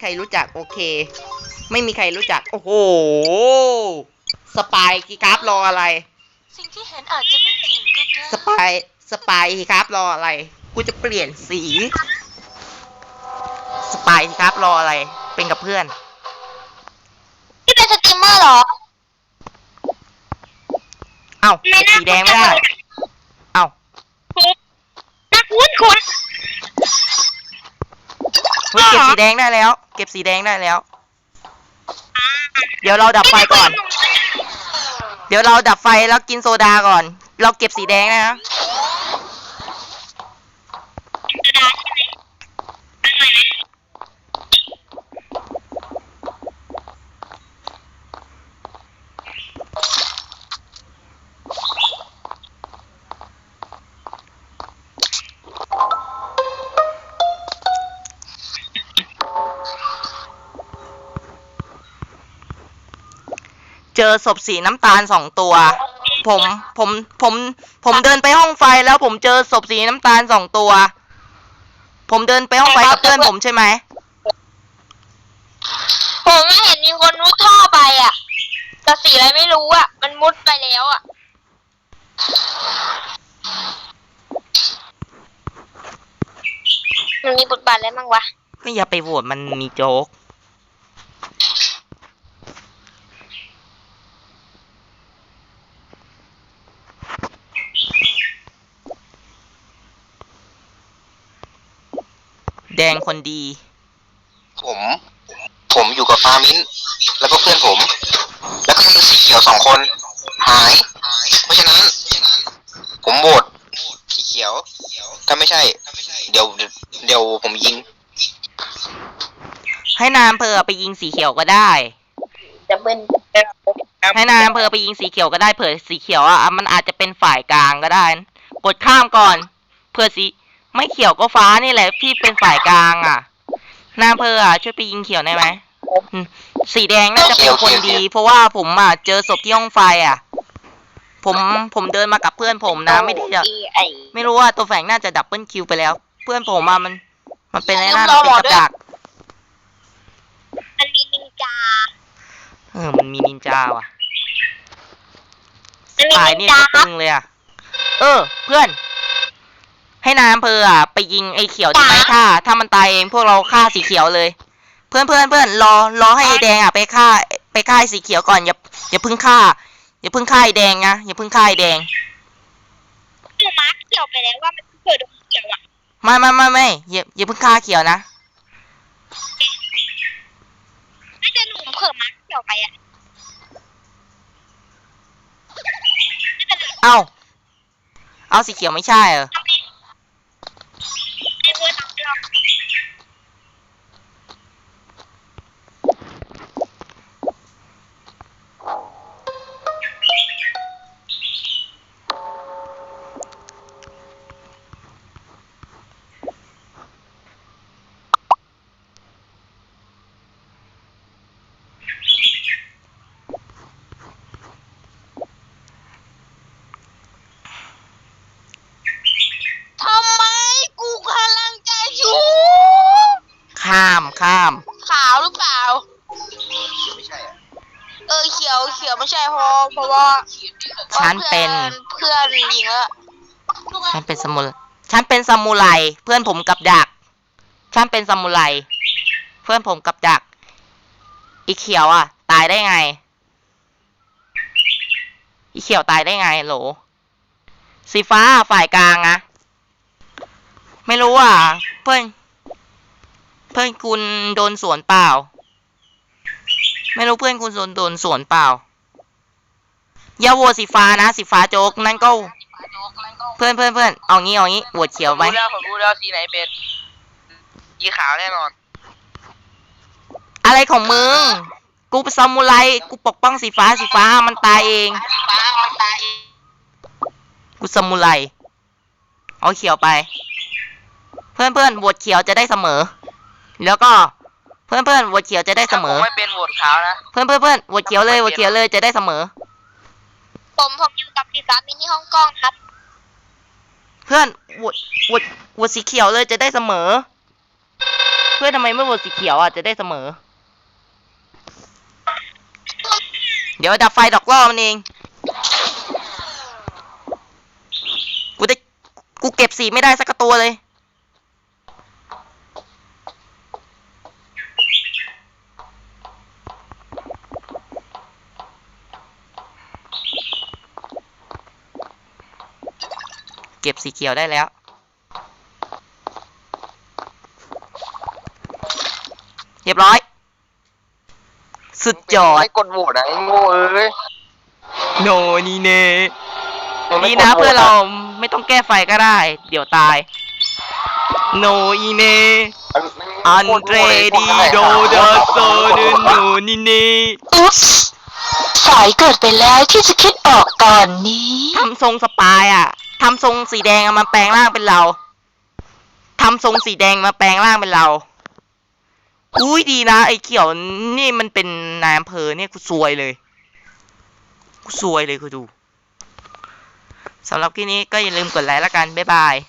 ใครรู้จักโอเค ไม่มีใครรู้จัก โอ้โห สปายกีครับรออะไร สิ่งที่เห็นอาจจะไม่จริงก็ได้สปาย สปายครับรออะไร กูจะเปลี่ยนสี สปายครับรออะไร เป็นกับเพื่อนที่เป็นสตรีมเมอร์เหรอ เอ้าเก็บสีแดงไม่ได้ เอ้า น่าคุ้นคุ้น เฮ้ยเก็บสีแดงได้แล้ว เก็บสีแดงได้แล้ว เดี๋ยวเราดับไฟก่อน เดี๋ยวเราดับไฟแล้วกินโซดาก่อน เราเก็บสีแดงนะ เจอศพสีน้ำตาลสองตัว ผมผมผม ผมเดินไปห้องไฟแล้วผมเจอศพสีน้ำตาลสองตัว ผมเดินไปห้องไฟกับเพื่อนผมใช่ไหมผมเห็นมีคนมุดท่อไปอะ แต่สีอะไรไม่รู้อะ มันมุดไปแล้วอะ มันมีบทบาทอะไรบ้างวะก็อย่าไปโหวตมันมีโจ๊ก งคนดี ผม ผมอยู่กับฟามินแล้วก็เพื่อนผม แล้วก็มีสีเขียวสองคน หาย เพราะฉะนั้น ผมโหวตสีเขียว ถ้าไม่ใช่ เดี๋ยว เดี๋ยวผมยิง ให้นายอำเภอไปยิงสีเขียวก็ได้จะเป็นให้นายอำเภอไปยิงสีเขียวก็ได้เผื่อสีเขียวอะมันอาจจะเป็นฝ่ายกลางก็ได้ กดข้ามก่อน เผื่อสี ไม่เขียวก็ฟ้านี่แหละที่เป็นฝ่ายกลางอะนายอำเภออะช่วยไปยิงเขียวได้ไหมอืมสีแดงน่าจะเป็นคนดี เพราะว่าผมอะเจอศพที่ห้องไฟอะ ผมผมเดินมากับเพื่อนผมนะ ไม่ได้จะไอไม่รู้ว่าตัวแฝงน่าจะดับเบิลคิวไปแล้ว เพื่อนผมอะมัน มันเป็นไอ้นั่นรอเป็นหมอกับด้วยดักมันมีนินจาเออมันมีนินจาว่ะมันมีตายนินี่นจาตึงเลยอะ เออ เพื่อน ให้นายอำเภออะไปยิงไอ้เขียวที่ไม่ฆ่าถ้ามันตายเองพวกเราฆ่าสีเขียวเลย เพื่อนเพื่อนเพื่อนรอรอให้ไอ้แดงอะไปฆ่าไปฆ่าไอ้สีเขียวก่อนอย่าอย่าเพิ่งฆ่า อย่าเพิ่งฆ่าไอ้แดงนะอย่าเพิ่งฆ่าไอ้แดงหนูมาร์คเกี่ยวไปแล้วว่ามันเกิดตรงเกี่ยวอะไม่ไม่ไม่ไม่อย่าอย่าเพิ่งฆ่าเขียวนะน่าจะหนูเผื่อมาร์คเกี่ยวไปอะเอ้าเอาสีเขียวไม่ใช่เหรอไอ้ อเขียวเขียวไม่ใช่เพราะเพราะว่าฉันเป็น เพื่อนยิงแล้วฉันเป็นสมุไรฉันเป็นสมุไรเพื่อนผมกับดัก ฉันเป็นสมุไรเพื่อนผมกับดัก อีเขียวอะ ตายได้ไง อีเขียวตายได้ไงโหล สีฟ้าฝ่ายกลางอะไม่รู้อะ เพื่อน เพื่อนคุณโดนสวนเปล่า ไม่รู้เพื่อนคุณโดนโดนสวนเปล่า อย่าโหวตสีฟ้านะสีฟ้าโจ๊กนั่นก็เพื่อนเพื่อนเพื่อนเอางี้เอางี้โหวตเขียวไหมรู้แล้วผมรู้แล้วสีไหนเป็นสีขาวแน่นอน อะไรของมึง กูเป็นซามูไรกูปกป้องสีฟ้าสีฟ้ามันตายเอง กูซามูไรเอาเขียวไป เพื่อนเพื่อนโหวตเขียวจะได้เสมอ แล้วก็เพื่อนเพื่อนโหวตเขียวจะได้เสถ้ามผมอไม่เป็นโหวตขาวนะเพื่อนเพื่อนเพื่อนโหวตเขียวเลยโหวตเขียวเลยจะได้เสมอ ผมผมอยู่กับสีฟ้ามินิฮ่องกงครับ เพื่อนโหวตโหวตโหวตสีเขียวเลยจะได้เสมอ เพื่อนทำไมไม่โหวตสีเขียวอะจะได้เสมอ เดี๋ยวดับไฟดอกล่อมันเอง กูได้กูเก็บสีไม่ได้สักตัวเลย เก็บสีเขียวได้แล้ว เรียบร้อย สุดยอดไม่กดโหวตนะไอ้โง่เอ้ยโนนี่เน่มึงไม่นี่กนะโหวตเพื่อนเราไม่ต้องแก้ไฟก็ได้ เดี๋ยวตาย โนอีเนมันมันอันเตรดีโดดาโซเดโนนี่เน่อุ๊ปส์สายเกิดไปแล้วที่จะคิดออกตอนนี้ ทำทรงสปายอะ ทำทรงสีแดงมาแปลงร่างเป็นเราทำทรงสีแดงมาแปลงร่างเป็นเรา อุ้ยดีนะไอ้เขียวนี่มันเป็นนายอำเภอเนี่ยกูซวยเลยกูซวยเลยกูดูสำหรับคลิปนี้ก็อย่าลืมกดไลค์ละกัน บ๊ายบาย